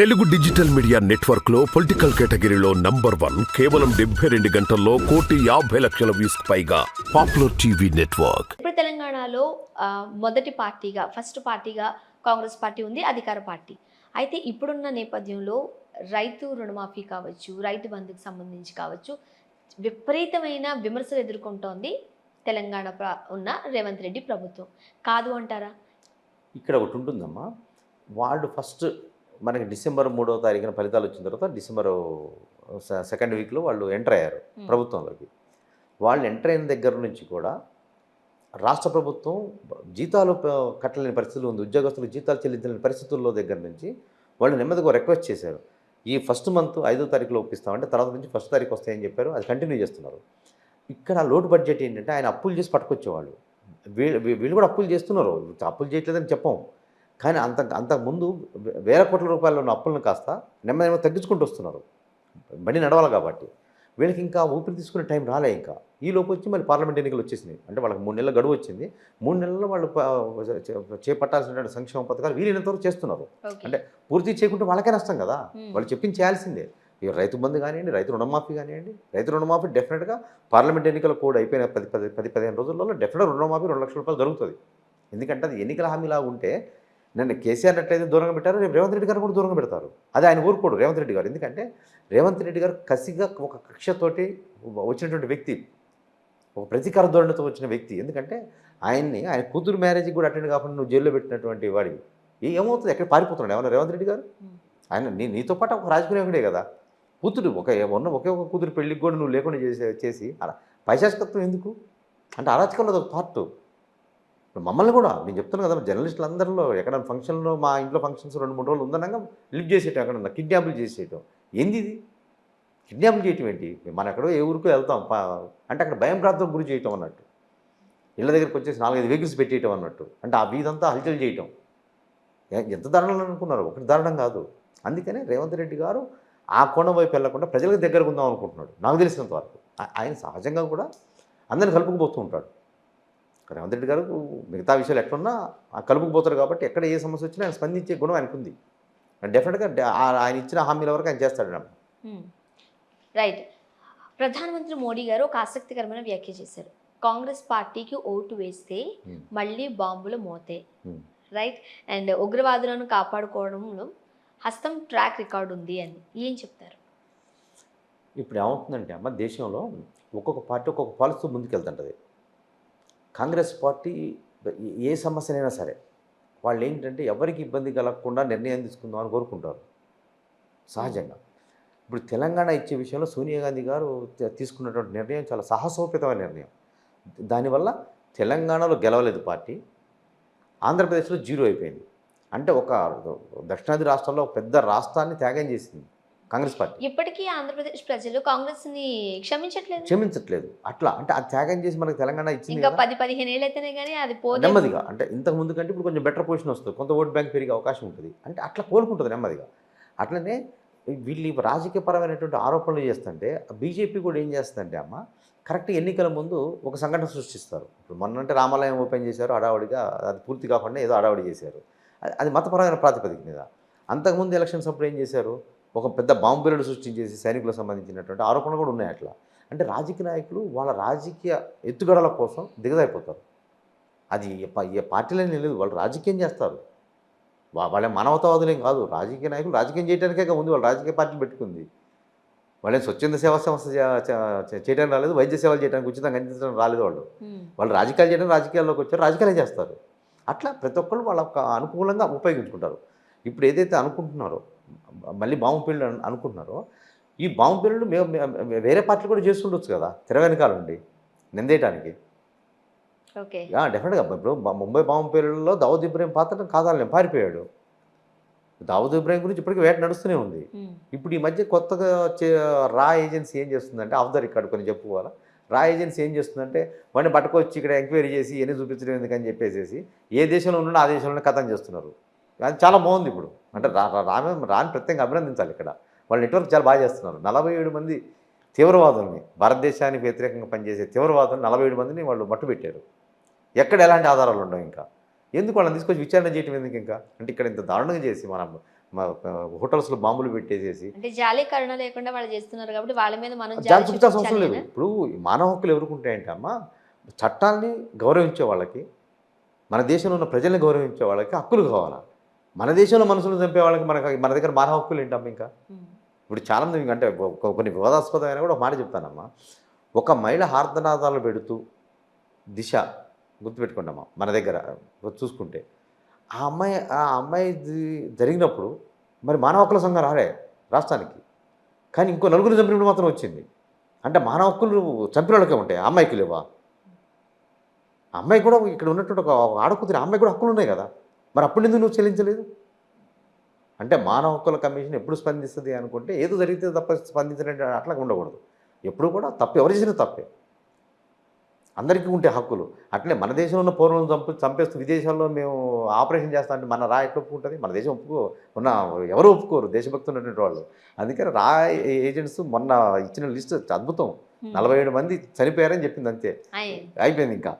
Telugu digital media నెట్వర్క్లో political కేటగిరీలో number one కేవలం డెబ్బై రెండు గంటల్లో కోటి యాభై లక్షల వ్యూస్ పైగా పాపులర్ టీవీ నెట్వర్క్. ఇప్పుడు తెలంగాణలో మొదటి పార్టీగా ఫస్ట్ పార్టీగా కాంగ్రెస్ పార్టీ ఉంది అధికార పార్టీ. అయితే ఇప్పుడున్న నేపథ్యంలో రైతు రుణమాఫీ కావచ్చు రైతు బంధుకు సంబంధించి కావచ్చు విపరీతమైన విమర్శలు ఎదుర్కొంటోంది తెలంగాణ ఉన్న రేవంత్ రెడ్డి ప్రభుత్వం. కాదు అంటారా? ఇక్కడ ఒకటి ఉంటుందమ్మా. వాళ్ళు ఫస్ట్ మనకి డిసెంబర్ మూడవ తారీఖున ఫలితాలు వచ్చిన తర్వాత డిసెంబర్ సెకండ్ వీక్లో వాళ్ళు ఎంటర్ అయ్యారు. ప్రభుత్వంలోకి. వాళ్ళు ఎంటర్ అయిన దగ్గర నుంచి కూడా రాష్ట్ర ప్రభుత్వం జీతాలు కట్టలేని పరిస్థితులు ఉంది. ఉద్యోగస్తులకు జీతాలు చెల్లించలేని పరిస్థితుల్లో దగ్గర నుంచి వాళ్ళు నెమ్మదిగా రిక్వెస్ట్ చేశారు. ఈ ఫస్ట్ మంత్ ఐదో తారీఖులో ఒప్పిస్తామంటే తర్వాత నుంచి ఫస్ట్ తారీఖు వస్తాయని చెప్పారు. అది కంటిన్యూ చేస్తున్నారు. ఇక్కడ లోటు బడ్జెట్ ఏంటంటే ఆయన అప్పులు చేసి పట్టుకొచ్చేవాళ్ళు. వీళ్ళు వీళ్ళు కూడా అప్పులు చేస్తున్నారు. అప్పులు చేయట్లేదని చెప్పం. కానీ అంత అంతకుముందు వేల కోట్ల రూపాయల ఉన్న అప్పులను కాస్త నెమ్మది నెమ్మది తగ్గించుకుంటూ వస్తున్నారు. బండి నడవాలి కాబట్టి. వీళ్ళకి ఇంకా ఊపిరి తీసుకునే టైం రాలే ఇంకా. ఈ లోపు వచ్చి మళ్ళీ పార్లమెంట్ ఎన్నికలు వచ్చేసినాయి. అంటే వాళ్ళకి మూడు నెలల గడువు వచ్చింది. మూడు నెలల్లో వాళ్ళు చేపట్టాల్సినటువంటి సంక్షేమ పథకాలు వీలైనంత వరకు చేస్తున్నారు అంటే పూర్తి చేయకుంటే వాళ్ళకే నష్టం కదా. వాళ్ళు చెప్పింది చేయాల్సిందే. ఇక రైతు బంధు కానివ్వండి రైతు రుణమాఫీ కానివ్వండి రైతు రుణమాఫీ డెఫినెట్గా పార్లమెంట్ ఎన్నికలు కూడా అయిపోయిన పది పది పది పదిహేను రోజుల్లో డెఫినెట్గా రుణమాఫీ రెండు లక్షల రూపాయలు దొరుకుతుంది ఎందుకంటే అది ఎన్నికల హామీలా ఉంటే నన్ను కేసీఆర్ ఎట్లయితే దూరంగా పెట్టారో రేపు రేవంత్ రెడ్డి గారు కూడా దూరంగా పెడతారు. అది ఆయన ఊరుకోడు రేవంత్ రెడ్డి గారు. ఎందుకంటే రేవంత్ రెడ్డి గారు కసిగా ఒక కక్షతోటి వచ్చినటువంటి వ్యక్తి ఒక ప్రతీకార ధోరణితో వచ్చిన వ్యక్తి. ఎందుకంటే ఆయన్ని ఆయన కూతురు మ్యారేజ్కి కూడా అటెండ్ కాకుండా నువ్వు జైల్లో పెట్టినటువంటి వాడివి. ఏమవుతుంది? ఎక్కడ పారిపోతున్నాడు? ఏమన్నా రేవంత్ రెడ్డి గారు. ఆయన నీ నీతో పాటు ఒక రాజకీయ కదా. కూతురు ఒక ఉన్న ఒకే ఒక కూతురు పెళ్ళికి కూడా నువ్వు లేకుండా చేసే చేసి అలా పైశాచికత్వం ఎందుకు? అంటే అరాచకంలో ఒక పార్ట్. మమ్మల్ని కూడా నేను చెప్తున్నాను కదా జర్నలిస్టులు అందరిలో ఎక్కడ ఫంక్షన్లో మా ఇంట్లో ఫంక్షన్స్ రెండు మూడు రోజులు ఉందనగా లిఫ్ట్ చేసేయటం ఎక్కడన్నా కిడ్నాపులు చేసేయటం. ఏంది ఇది? కిడ్నాపులు చేయటం ఏంటి? మనం ఎక్కడో ఏ ఊరికో వెళ్తాం అంటే అక్కడ భయం ప్రాంతం గురి చేయటం అన్నట్టు. ఇళ్ళ దగ్గరికి వచ్చేసి నాలుగైదు వెహికల్స్ పెట్టేయటం అన్నట్టు. అంటే ఆ వీధంతా హల్చల్ చేయటం. ఎంత దారుణం అనుకున్నారు? ఒకటి దారుణం కాదు. అందుకనే రేవంత్ రెడ్డి గారు ఆ కోణం వైపు వెళ్ళకుండా ప్రజలకు దగ్గరకు ఉందాం అనుకుంటున్నాడు. నాకు తెలిసినంత వరకు. ఆయన సహజంగా కూడా అందరిని కలుపుకుపోతూ ఉంటాడు. రేవంత్ రెడ్డి గారు మిగతా విషయాలు ఎట్లున్నా ఆ కలుపుకుపోతారు కాబట్టి ఎక్కడ ఏ సమస్య వచ్చినా ఆయన స్పందించే గుణం ఆయనకు ఉంది డెఫినెట్గా ఆయన ఇచ్చిన హామీల వరకు ఆయన చేస్తాడు. రైట్. ప్రధానమంత్రి మోడీ గారు ఒక ఆసక్తికరమైన వ్యాఖ్య చేశారు. కాంగ్రెస్ పార్టీకి ఓటు వేస్తే. మళ్ళీ బాంబులు మోతే. రైట్. అండ్ ఉగ్రవాదులను కాపాడుకోవడంలో హస్తం ట్రాక్ రికార్డు ఉంది అని ఏం చెప్తారు? ఇప్పుడు ఏమవుతుందంటే అమ్మ దేశంలో ఒక్కొక్క పార్టీ ఒక్కొక్క పాలసీతో ముందుకెళ్తుంటుంది. కాంగ్రెస్ పార్టీ ఏ- సమస్యనైనా సరే వాళ్ళు ఏంటంటే ఎవరికి ఇబ్బంది కలగకుండా నిర్ణయం తీసుకుందాం అని కోరుకుంటారు. సహజంగా. ఇప్పుడు తెలంగాణ ఇచ్చే విషయంలో సోనియా గాంధీ గారు తీసుకున్నటువంటి నిర్ణయం చాలా సాహసోపేతమైన నిర్ణయం. దానివల్ల తెలంగాణలో గెలవలేదు పార్టీ. ఆంధ్రప్రదేశ్లో జీరో అయిపోయింది. అంటే ఒక దక్షిణాది రాష్ట్రంలో ఒక పెద్ద రాష్ట్రాన్ని త్యాగం చేసింది. కాంగ్రెస్ పార్టీ. ఇప్పటికీ ఆంధ్రప్రదేశ్ ప్రజలు కాంగ్రెస్ని క్షమించట్లేదు. క్షమించట్లేదు. అట్లా అంటే ఆ త్యాగం చేసి మనకి తెలంగాణ ఇచ్చింది ఇంకా పది పదిహేను ఏళ్ళు అయితేనే కానీ అది పోతే నెమ్మదిగా అంటే ఇంతకు ముందు కంటే ఇప్పుడు కొంచెం బెటర్ పొజిషన్ వస్తుంది. కొంత ఓట్ బ్యాంక్ పెరిగే అవకాశం ఉంటుంది. అంటే అట్లా కోలుకుంటుంది నెమ్మదిగా. అట్లనే వీళ్ళు ఈ రాజకీయపరమైనటువంటి ఆరోపణలు చేస్తుంటే బీజేపీ కూడా ఏం చేస్తుందంటే అమ్మ కరెక్ట్ ఎన్నికల ముందు ఒక సంఘటన సృష్టిస్తారు. ఇప్పుడు మొన్నంటే రామాలయం ఓపెన్ చేశారు హడావుడిగా అది పూర్తి కాకుండా ఏదో హడావుడి చేశారు. అది- అది మతపరమైన ప్రాతిపదిక మీద అంతకుముందు ఎలక్షన్స్ అప్పుడు ఏం చేశారు? ఒక పెద్ద బాంబు పేలుడు సృష్టించేసి సైనికులకు సంబంధించినటువంటి ఆరోపణలు కూడా ఉన్నాయి అట్లా. అంటే రాజకీయ నాయకులు వాళ్ళ రాజకీయ ఎత్తుగడల కోసం దిగజారిపోతారు. అది ఏ పార్టీలని లేదు వాళ్ళు రాజకీయం చేస్తారు. వా- వాళ్ళ మానవతావాదులేం కాదు. రాజకీయ నాయకులు రాజకీయం చేయడానికే ఉంది వాళ్ళు రాజకీయ పార్టీలు పెట్టుకుంది. వాళ్ళేం స్వచ్ఛంద సేవా సంస్థ చేయడానికి రాలేదు వైద్య సేవలు చేయడానికి ఉచితంగా అందించడం రాలేదు వాళ్ళు. వాళ్ళు రాజకీయాలు చేయడం రాజకీయాల్లోకి వచ్చారు రాజకీయాలే చేస్తారు. అట్లా ప్రతి ఒక్కళ్ళు వాళ్ళ అనుకూలంగా ఉపయోగించుకుంటారు. ఇప్పుడు ఏదైతే అనుకుంటున్నారో మళ్ళీ బాంబు అను- అనుకుంటున్నారో. ఈ బాంబు మేము వేరే పార్టీలు కూడా చేస్తుండొచ్చు కదా తెర వెనకాల ఉండి నిందేయటానికి. డెఫినెట్గా ఇప్పుడు ముంబై బాంబు పేరులో దావుద్ ఇబ్రాహిం పాత్ర కాదాలని పారిపోయాడు. దావుద్ ఇబ్రాహిం గురించి ఇప్పటికీ వేట నడుస్తూనే ఉంది. ఇప్పుడు ఈ మధ్య కొత్తగా చే- రా ఏజెన్సీ ఏం చేస్తుందంటే ఆఫ్ ద రికార్డ్ కొన్ని చెప్పుకోవాలా? రా ఏజెన్సీ ఏం చేస్తుందంటే వాడిని పట్టుకొచ్చి ఇక్కడ ఎంక్వైరీ చేసి ఎన్ని చూపించడం ఎందుకని చెప్పేసి ఏ దేశంలో ఉన్నాడో ఆ దేశంలోనే కథం చేస్తున్నారు. అది చాలా బాగుంది ఇప్పుడు. అంటే రామే రాని ప్రత్యేకంగా అభినందించాలి ఇక్కడ. వాళ్ళ నెట్వర్క్ చాలా బాగా చేస్తున్నారు. నలభై ఏడు మంది తీవ్రవాదుల్ని భారతదేశానికి వ్యతిరేకంగా పనిచేసే తీవ్రవాదులు నలభై ఏడు మందిని వాళ్ళు మట్టుపెట్టారు ఎక్కడ ఎలాంటి ఆధారాలు ఉండవు ఇంకా? ఎందుకు వాళ్ళని తీసుకొచ్చి విచారణ చేయటం ఎందుకు ఇంకా? అంటే ఇక్కడ ఇంత దారుణంగా చేసి మనం హోటల్స్లో బాంబులు పెట్టేసేసి. అంటే జాలి కరుణ లేకుండా వాళ్ళు చేస్తున్నారు కాబట్టి వాళ్ళ మీద మనం జాలి చూపించాల్సిన అవసరం లేదు? ఇప్పుడు మానవ హక్కులు ఎవరికి ఉంటాయంటే అమ్మ చట్టాన్ని గౌరవించే వాళ్ళకి మన దేశంలో ఉన్న ప్రజల్ని గౌరవించే వాళ్ళకి హక్కులు కావాలా? మన దేశంలో మనుషులను చంపే వాళ్ళకి మనకి మన దగ్గర మానవ హక్కులు ఏంటమ్మా ఇంకా. ఇప్పుడు చాలా మంది అంటే కొన్ని వివాదాస్పదమైన కూడా ఒక మాట చెప్తానమ్మా. ఒక మహిళ హార్దనాదాలు పెడుతూ దిశ గుర్తుపెట్టుకోండమ్మా మన దగ్గర చూసుకుంటే. ఆ అమ్మాయి ఆ అమ్మాయి జరిగినప్పుడు మరి మానవ హక్కుల సంఘం రాలే రాష్ట్రానికి. కానీ ఇంకో నలుగురు చంపినప్పుడు మాత్రం వచ్చింది. అంటే మానవ హక్కులు చంపిన వాళ్ళకే ఉంటాయి అమ్మాయికి లేవా? అమ్మాయి కూడా ఇక్కడ ఉన్నటువంటి ఒక ఆడకూతురి అమ్మాయి కూడా హక్కులు ఉన్నాయి కదా? మరి అప్పుడు ఎందుకు నువ్వు చెల్లించలేదు? అంటే మానవ హక్కుల కమిషన్ ఎప్పుడు స్పందిస్తుంది అనుకుంటే ఏదో జరిగితే తప్ప స్పందించడం అట్లా ఉండకూడదు. ఎప్పుడు కూడా తప్పు ఎవరు చేసినా తప్పే. అందరికీ ఉంటే హక్కులు. అట్లే మన దేశంలో ఉన్న పౌరులను చంపు చంపేస్తూ విదేశాల్లో మేము ఆపరేషన్ చేస్తా అంటే మన రా ఎట్లా ఒప్పుకుంటుంది? మన దేశం ఒప్పుకో ఉన్న ఎవరు ఒప్పుకోరు? దేశభక్తి ఉన్నటువంటి వాళ్ళు. అందుకని రా ఏజెంట్స్ మొన్న ఇచ్చిన లిస్ట్ అద్భుతం. నలభై ఏడు మంది చనిపోయారని చెప్పింది అంతే. అయిపోయింది ఇంకా.